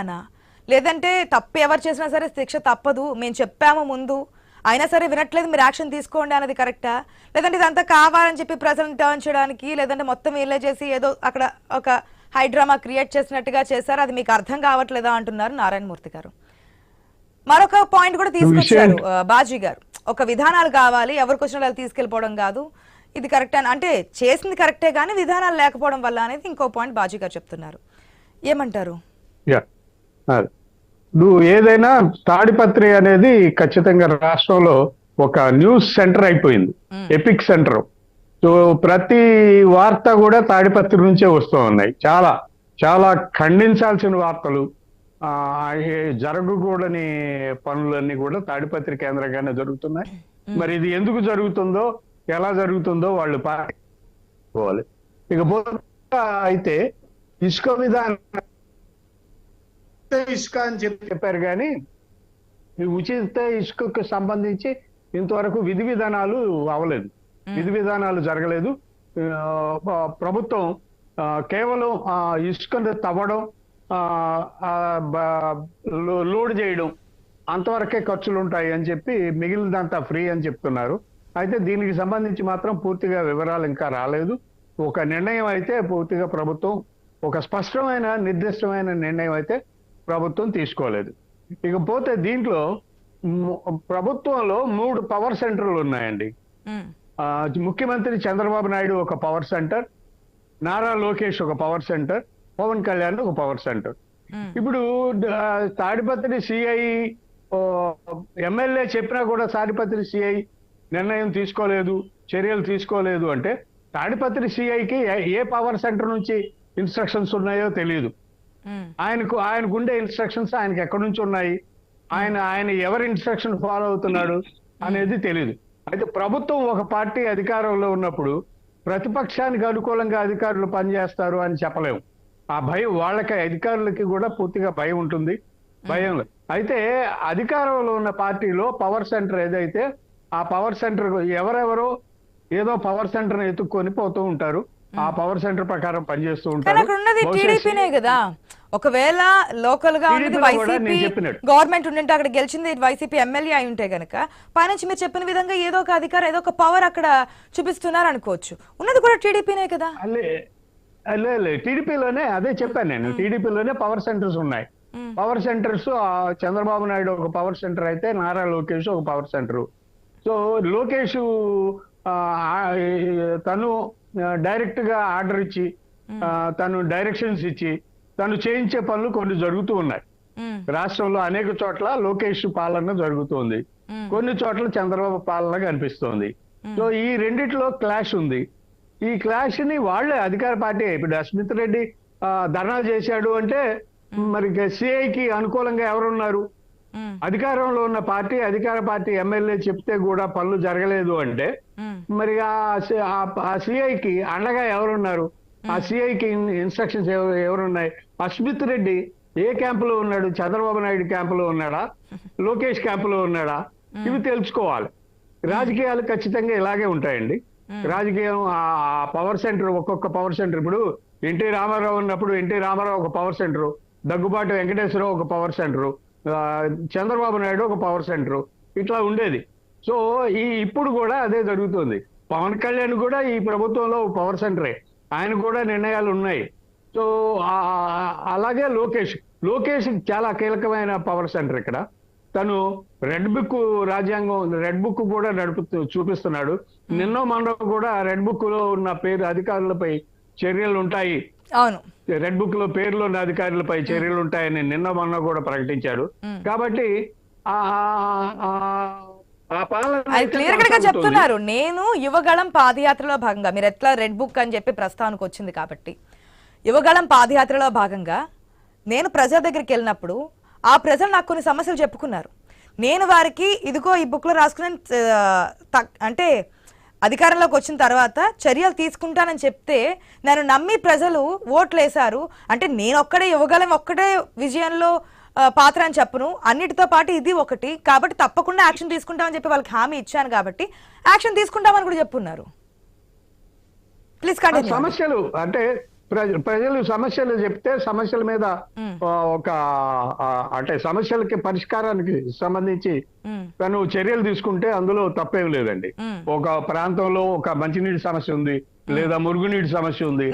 అనా. లేదంటే తప్పు ఎవరు చేసినా సరే శిక్ష తప్పదు. మేము చెప్పాము ముందు. అయినా సరే వినట్లేదు మీరు యాక్షన్ తీసుకోండి అన్నది కరెక్టా? లేదంటే ఇదంతా కావాలని చెప్పి ప్రజలను టర్న్ చేయడానికి లేదంటే మొత్తం వీళ్ళే చేసి ఏదో అక్కడ ఒక హైడ్రామా క్రియేట్ చేసినట్టుగా చేశారు. అది మీకు అర్థం కావట్లేదా అంటున్నారు నారాయణమూర్తి గారు. మరొక పాయింట్ కూడా తీసుకొచ్చారు బాజీ గారు. ఒక విధానాలు కావాలి ఎవరికి వచ్చిన వాళ్ళు తీసుకెళ్ళిపోవడం కాదు. ఇది కరెక్ట్ అని అంటే చేసింది కరెక్టే కానీ విధానాలు లేకపోవడం వల్ల అనేది ఇంకో పాయింట్ బాజీ గారు చెప్తున్నారు. ఏమంటారు. నువ్వు ఏదైనా తాడిపత్రి అనేది ఖచ్చితంగా రాష్ట్రంలో ఒక న్యూస్ సెంటర్ అయిపోయింది. Epic center. సో ప్రతి వార్త కూడా తాడిపత్రి నుంచే వస్తూ ఉన్నాయి. చాలా చాలా ఖండించాల్సిన వార్తలు. జరగకూడని పనులన్నీ కూడా తాడిపత్రి కేంద్రంగానే జరుగుతున్నాయి. మరి ఇది ఎందుకు జరుగుతుందో ఎలా జరుగుతుందో వాళ్ళు పాటించుకోవాలి ఇకపోతే అయితే ఇసుక విధానం ఇసుక అని చెప్పి చెప్పారు కానీ ఈ ఉచిత ఇసుకకు సంబంధించి ఇంతవరకు విధి విధానాలు అవలేదు విధి విధానాలు జరగలేదు. ప్రభుత్వం కేవలం ఆ, ఇసుకను తవ్వడం లోడ్ చేయడం అంతవరకే ఖర్చులు ఉంటాయి అని చెప్పి మిగిలినంతా ఫ్రీ అని చెప్తున్నారు. అయితే దీనికి సంబంధించి మాత్రం పూర్తిగా వివరాలు ఇంకా రాలేదు. ఒక నిర్ణయం అయితే పూర్తిగా ప్రభుత్వం ఒక స్పష్టమైన నిర్దిష్టమైన నిర్ణయం అయితే ప్రభుత్వం తీసుకోలేదు. ఇకపోతే దీంట్లో ప్రభుత్వంలో మూడు పవర్ సెంటర్లు ఉన్నాయండి. ముఖ్యమంత్రి చంద్రబాబు నాయుడు ఒక పవర్ సెంటర్ నారా లోకేష్ ఒక పవర్ సెంటర్ పవన్ కళ్యాణ్ ఒక పవర్ సెంటర్ ఇప్పుడు తాడిపత్రి సిఐ ఎమ్మెల్యే చెప్పినా కూడా తాడిపత్రి సిఐ నిర్ణయం తీసుకోలేదు చర్యలు తీసుకోలేదు అంటే తాడిపత్రి సిఐకి ఏ పవర్ సెంటర్ నుంచి ఇన్స్ట్రక్షన్స్ ఉన్నాయో తెలియదు ఆయనకు ఆయనకు ఉండే ఇన్స్ట్రక్షన్స్ ఆయనకి ఎక్కడి నుంచి ఉన్నాయి? ఆయన ఆయన ఎవరి ఇన్స్ట్రక్షన్ ఫాలో అవుతున్నాడు అనేది తెలియదు అయితే ప్రభుత్వం ఒక పార్టీ అధికారంలో ఉన్నప్పుడు ప్రతిపక్షానికి అనుకూలంగా అధికారులు పనిచేస్తారు అని చెప్పలేము. ఆ భయం వాళ్ళకి అధికారులకి కూడా పూర్తిగా భయం ఉంటుంది. భయం. అయితే అధికారంలో ఉన్న పార్టీలో పవర్ సెంటర్ ఏదైతే ఆ పవర్ సెంటర్ ఎవరెవరో ఏదో పవర్ సెంటర్ ఎత్తుక్కొని పోతూ ఉంటారు. ఆ పవర్ సెంటర్ ప్రకారం పనిచేస్తూ ఉంటారు. కదా. ఒకవేళ లోకల్గా ఉన్నది నేను వైసీపీ. గవర్నమెంట్ ఉండింటే అక్కడ గెలిచింది వైసీపీ ఎమ్మెల్యే అయి ఉంటే గనక పైనుంచి మీరు చెప్పిన విధంగా ఏదో ఒక అధికారం ఏదో ఒక పవర్ అక్కడ చూపిస్తున్నారు అనుకోవచ్చు. ఉన్నది కూడా టీడీపీనే కదా? అల్లే టీడీపీలోనే అదే చెప్పాను నేను. టీడీపీలోనే పవర్ సెంటర్స్ ఉన్నాయి. పవర్ సెంటర్స్ చంద్రబాబు నాయుడు ఒక పవర్ సెంటర్ అయితే నారా లోకేష్ ఒక పవర్ సెంటర్ సో లోకేష్ తను డైరెక్ట్గా ఆర్డర్ ఇచ్చి తను డైరెక్షన్స్ ఇచ్చి తను చేయించే పనులు కొన్ని జరుగుతూ ఉన్నాయి. రాష్ట్రంలో అనేక చోట్ల లోకేష్ పాలన జరుగుతోంది. కొన్ని చోట్ల చంద్రబాబు పాలన కనిపిస్తోంది. సో ఈ రెండిట్లో క్లాష్ ఉంది. ఈ క్లాష్ని వాళ్ళే అధికార పార్టీ ఇప్పుడు అస్మిత్ రెడ్డి ధర్నా చేశాడు అంటే మరి సిఐకి అనుకూలంగా ఎవరున్నారు? అధికారంలో ఉన్న పార్టీ అధికార పార్టీ ఎమ్మెల్యే చెప్తే కూడా పనులు జరగలేదు అంటే మరి ఆ సిఐకి అండగా ఎవరున్నారు? ఆ సిఐకి ఇన్స్ట్రక్షన్స్ ఎవరున్నాయి? అస్మిత్ రెడ్డి ఏ క్యాంపులో ఉన్నాడు? చంద్రబాబు నాయుడు క్యాంపులో ఉన్నాడా? లోకేష్ క్యాంపులో ఉన్నాడా? ఇవి తెలుసుకోవాలి. రాజకీయాలు ఖచ్చితంగా ఇలాగే ఉంటాయండి. రాజకీయం ఆ పవర్ సెంటర్ ఒక్కొక్క పవర్ సెంటర్. ఇప్పుడు ఎన్టీ రామారావు ఉన్నప్పుడు ఎన్టీ రామారావు ఒక పవర్ సెంటర్. దగ్గుబాటి వెంకటేశ్వరరావు ఒక పవర్ సెంటర్. చంద్రబాబు నాయుడు ఒక పవర్ సెంటర్. ఇట్లా ఉండేది. సో ఈ ఇప్పుడు కూడా అదే జరుగుతుంది. పవన్ కళ్యాణ్ కూడా ఈ ప్రభుత్వంలో పవర్ సెంటరే. ఆయన కూడా నిర్ణయాలు ఉన్నాయి. సో అలాగే లోకేష్. లోకేష్ చాలా కీలకమైన పవర్ సెంటర్ ఇక్కడ. తను రెడ్ బుక్ రాజ్యాంగం రెడ్ బుక్ కూడా నడుపుతూ చూపిస్తున్నాడు. నిన్నో మొన్న కూడా రెడ్ బుక్లో ఉన్న పేరు అధికారులపై చర్యలు ఉంటాయి. అవును. రెడ్ బుక్లో పేర్లు ఉన్న అధికారులపై చర్యలు ఉంటాయని నిన్న మొన్న కూడా ప్రకటించాడు మ్మ్. కాబట్టి అది అయితే క్లియర్గా కొనసాగుతోంది. చెప్తున్నారు. నేను యువగళం పాదయాత్రలో భాగంగా మీరు ఎట్లా రెడ్ బుక్ అని చెప్పి ప్రస్తావనకు వచ్చింది కాబట్టి యువగళం పాదయాత్రలో భాగంగా నేను ప్రజల దగ్గరికి వెళ్ళినప్పుడు ఆ ప్రజలు నాకు కొన్ని సమస్యలు చెప్పుకున్నారు. నేను వారికి ఇదిగో ఈ బుక్లో రాసుకుని అంటే అధికారంలోకి వచ్చిన తర్వాత చర్యలు తీసుకుంటానని చెప్తే నన్ను నమ్మి ప్రజలు ఓట్లు వేశారు అంటే నేను ఒక్కడే యువగలం ఒక్కడే విజయంలో పాత్ర అని చెప్పను. అన్నిటితో పాటు ఇది ఒకటి. కాబట్టి తప్పకుండా యాక్షన్ తీసుకుంటామని చెప్పి వాళ్ళకి హామీ ఇచ్చాను కాబట్టి యాక్షన్ తీసుకుంటామని కూడా చెప్పున్నారు. ప్లీజ్ సమస్యలు అంటే ప్రజ- ప్రజలు సమస్యలు చెప్తే సమస్యల మీద ఒక అంటే సమస్యలకి పరిష్కారానికి సంబంధించి. తను చర్యలు తీసుకుంటే అందులో తప్పేం లేదండి. ఒక ప్రాంతంలో ఒక మంచినీటి సమస్య ఉంది. లేదా మురుగునీటి సమస్య ఉంది.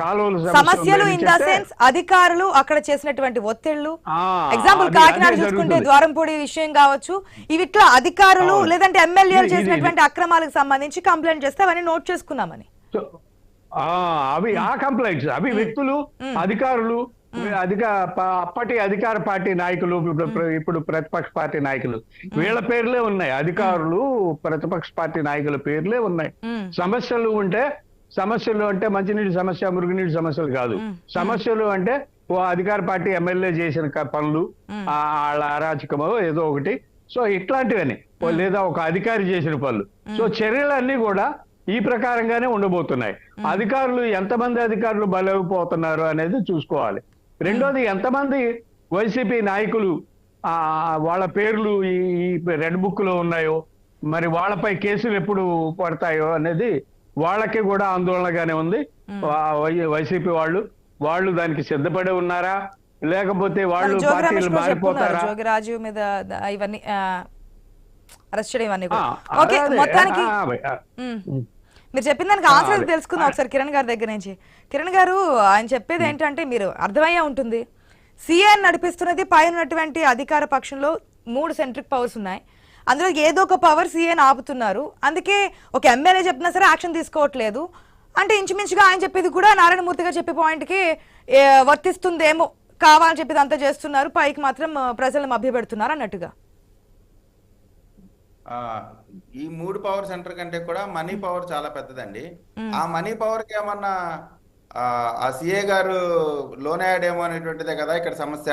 కాలువల సమస్యలు ఇన్ ద సెన్స్ అధికారులు అక్కడ చేసినటువంటి ఒత్తిళ్ళు ఎగ్జాంపుల్ కాకినాడ చూసుకుంటే. ద్వారంపూడి విషయం కావచ్చు ఇవి ఇట్లా అధికారులు. లేదంటే ఎమ్మెల్యేలు చేసినటువంటి అక్రమాలకు సంబంధించి కంప్లైంట్ చేస్తే అవన్నీ నోట్ చేసుకున్నామని. అవి ఆ కంప్లైంట్స్ అవి వ్యక్తులు అధికారులు అధిక అప్పటి అధికార పార్టీ నాయకులు ఇప్పుడు ప్రతిపక్ష పార్టీ నాయకులు వీళ్ళ పేర్లే ఉన్నాయి. అధికారులు ప్రతిపక్ష పార్టీ నాయకుల పేర్లే ఉన్నాయి. సమస్యలు ఉంటే సమస్యలు అంటే మంచినీటి సమస్య మురుగునీటి సమస్యలు కాదు. సమస్యలు అంటే ఓ అధికార పార్టీ ఎమ్మెల్యే చేసిన పనులు ఆ, వాళ్ళ అరాచకమో ఏదో ఒకటి. సో ఇట్లాంటివన్నీ. లేదా ఒక అధికారి చేసిన పనులు. సో చర్యలన్నీ కూడా ఈ ప్రకారంగానే ఉండబోతున్నాయి. అధికారులు ఎంతమంది అధికారులు బలైపోతున్నారు అనేది చూసుకోవాలి. రెండోది ఎంతమంది వైసీపీ నాయకులు ఆ వాళ్ళ పేర్లు ఈ రెడ్ బుక్లో ఉన్నాయో మరి వాళ్ళపై కేసులు ఎప్పుడు పడతాయో అనేది వాళ్ళకి కూడా ఆందోళనగానే ఉంది. వైసీపీ వాళ్ళు వాళ్ళు దానికి సిద్ధపడి ఉన్నారా? లేకపోతే వాళ్ళు పార్టీలు మారిపోతారా? జోగి రాజు మీద ఇవన్నీ అరెస్ట్ చేయడం ఇవన్నీ ఓకే మొత్తానికి. మీరు చెప్పిన దానికి ఆన్సర్. తెలుసుకుందాం ఒకసారి కిరణ్ గారి దగ్గర నుంచి. కిరణ్ గారు ఆయన చెప్పేది ఏంటంటే మీరు అర్థమయ్యే ఉంటుంది. సిఎన్ నడిపిస్తున్నది పైన ఉన్నటువంటి అధికార పక్షంలో మూడు సెంట్రిక్ పవర్స్ ఉన్నాయి. అందులో ఏదో ఒక పవర్ సీఎన్ ఆపుతున్నారు. అందుకే ఒక ఎమ్మెల్యే చెప్పినా సరే యాక్షన్ తీసుకోవట్లేదు. అంటే ఇంచుమించుగా ఆయన చెప్పేది కూడా నారాయణమూర్తి గారు చెప్పే పాయింట్కి వర్తిస్తుందేమో కావాలని చెప్పేది అంతా చేస్తున్నారు. పైకి మాత్రం ప్రజలను మభ్యపెడుతున్నారు అన్నట్టుగా. ఆ, ఈ మూడు పవర్ సెంటర్ కంటే కూడా మనీ పవర్ చాలా పెద్దదండి. ఆ మనీ పవర్కి ఏమన్నా ఆ, ఆ సిఏ గారు లోన్ అయ్యాడేమో అనేటువంటిదే కదా ఇక్కడ సమస్య.